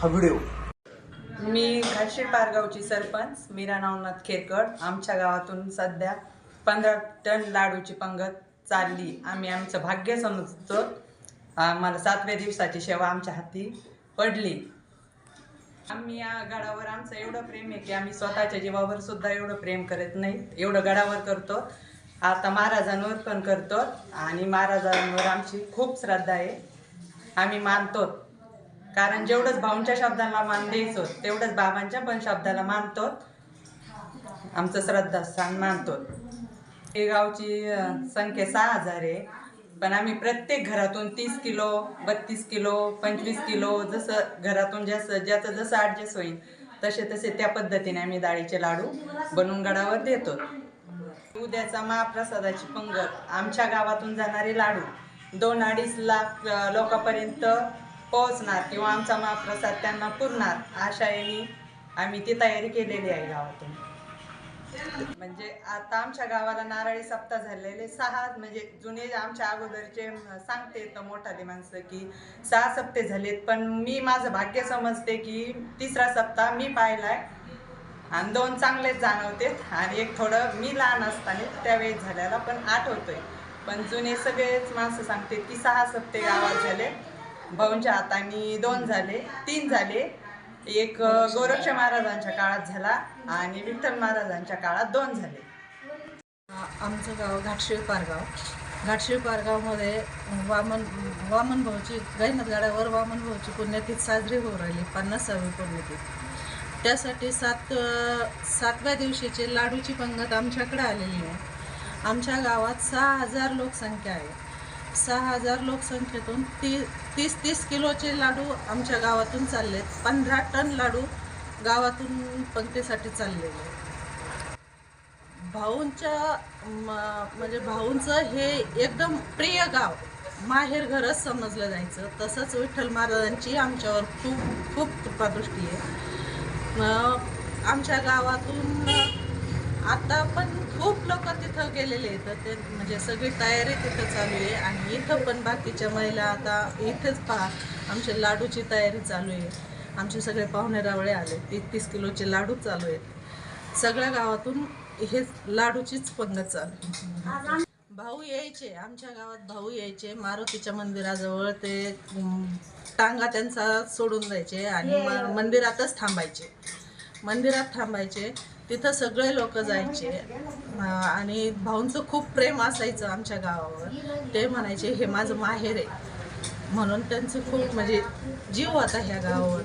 हा व्हिडिओ. मी घाटशीर पारगावची सरपंच मीरा नवनाथ खेरकड आमच्या गावातून सध्या पंधरा टन लाडूची पंगत चालली. आम्ही आमचं भाग्य समजतो. आम्हाला सातव्या दिवसाची सेवा आमच्या हाती पडली. आम्ही या गडावर आमचं एवढं प्रेम आहे की आम्ही स्वतःच्या जीवावर सुद्धा एवढं प्रेम करत नाही. एवढं गडावर करतो. आता महाराजांवर पण करतो. आणि महाराजांवर आमची खूप श्रद्धा आहे. आम्ही मानतो. कारण जेवढंच भाऊंच्या शब्दाला मान द्यायचो तेवढंच बाबांच्या पण शब्दाला मानतो आमचं श्रद्धास्थान मानतो हे गावची संख्या सहा हजार आहे. पण आम्ही प्रत्येक घरातून तीस किलो बत्तीस किलो पंचवीस किलो जसं घरातून जसं ज्याचं जसं ॲडजस्ट होईल तसे तसे त्या पद्धतीने आम्ही डाळीचे लाडू बनवून गडावर देतो. उद्याचा महाप्रसादाची पंगत आमच्या गावातून जाणारे लाडू. दोन अडीच लाख लोकांपर्यंत पोहोचणार किंवा आमचा महाप्रसाद त्यांना पुरणार आशाएने आम्ही ती तयारी केलेली आहे गावातून. म्हणजे आता आमच्या गावाला नारळी सप्ताह झालेले सहा म्हणजे जुने आमच्या अगोदरचे सांगते तर मोठाले माणसं की सहा सप्ते झालेत पण मी माझं भाग्य समजते की तिसरा सप्ताह मी पाहिलाय. आणि दोन चांगलेच जाणवते आणि एक थोडं मी लहान असताना त्यावेळेस झाल्याला पण आठवतोय. पण जुने सगळेच माणसं सांगते की सहा सप्ते गावात झाले. भाऊंच्या हाताने दोन झाले तीन झाले. एक गोरक्ष महाराजांच्या काळात झाला आणि विठ्ठल महाराजांच्या काळात दोन झाले. आमचं गाव घाटशीळ पारगाव. घाटशीळ पारगावमध्ये वामन वामन भाऊची गैनत गाड्यावर वामन भाऊची पुण्यतिथी साजरी होऊ राहिली पन्नासावी पुण्यतिथी. त्यासाठी सात सातव्या दिवशीची लाडूची पंगत आमच्याकडे आलेली आहे. आमच्या गावात सहा हजार लोकसंख्या आहे. सहा हजार लोकसंख्येतून ती तीस तीस किलोचे लाडू आमच्या गावातून चालले पंधरा टन लाडू गावातून पंक्तीसाठी चाललेले. भाऊंच्या म्हणजे भाऊंचं हे एकदम प्रिय गाव. माहेर घरच समजलं जायचं. तसंच विठ्ठल महाराजांची आमच्यावर खूप खूप कृपादृष्टी आहे. आमच्या गावातून आता गेलेले तर ते म्हणजे सगळी तयारी तिथं चालू आहे आणि इथं पण बाकीच्या महिला आता इथेच पहा आमच्या लाडूची तयारी चालू आहे. आमचे सगळे पाहुणे रावळे आले तीस किलोचे लाडू चालू आहेत. सगळ्या गावातून हे लाडूचीच पंगत चालू आहे. भाऊ यायचे आमच्या गावात भाऊ यायचे मारुतीच्या मंदिराजवळ ते टांगा त्यांचा सोडून जायचे आणि मंदिरातच थांबायचे. मंदिरात थांबायचे तिथं सगळे लोक जायचे. आणि भाऊंचं खूप प्रेम असायचं आमच्या गावावर. ते म्हणायचे हे माझं माहेर आहे. म्हणून त्यांचं खूप म्हणजे जीव होता ह्या गावावर.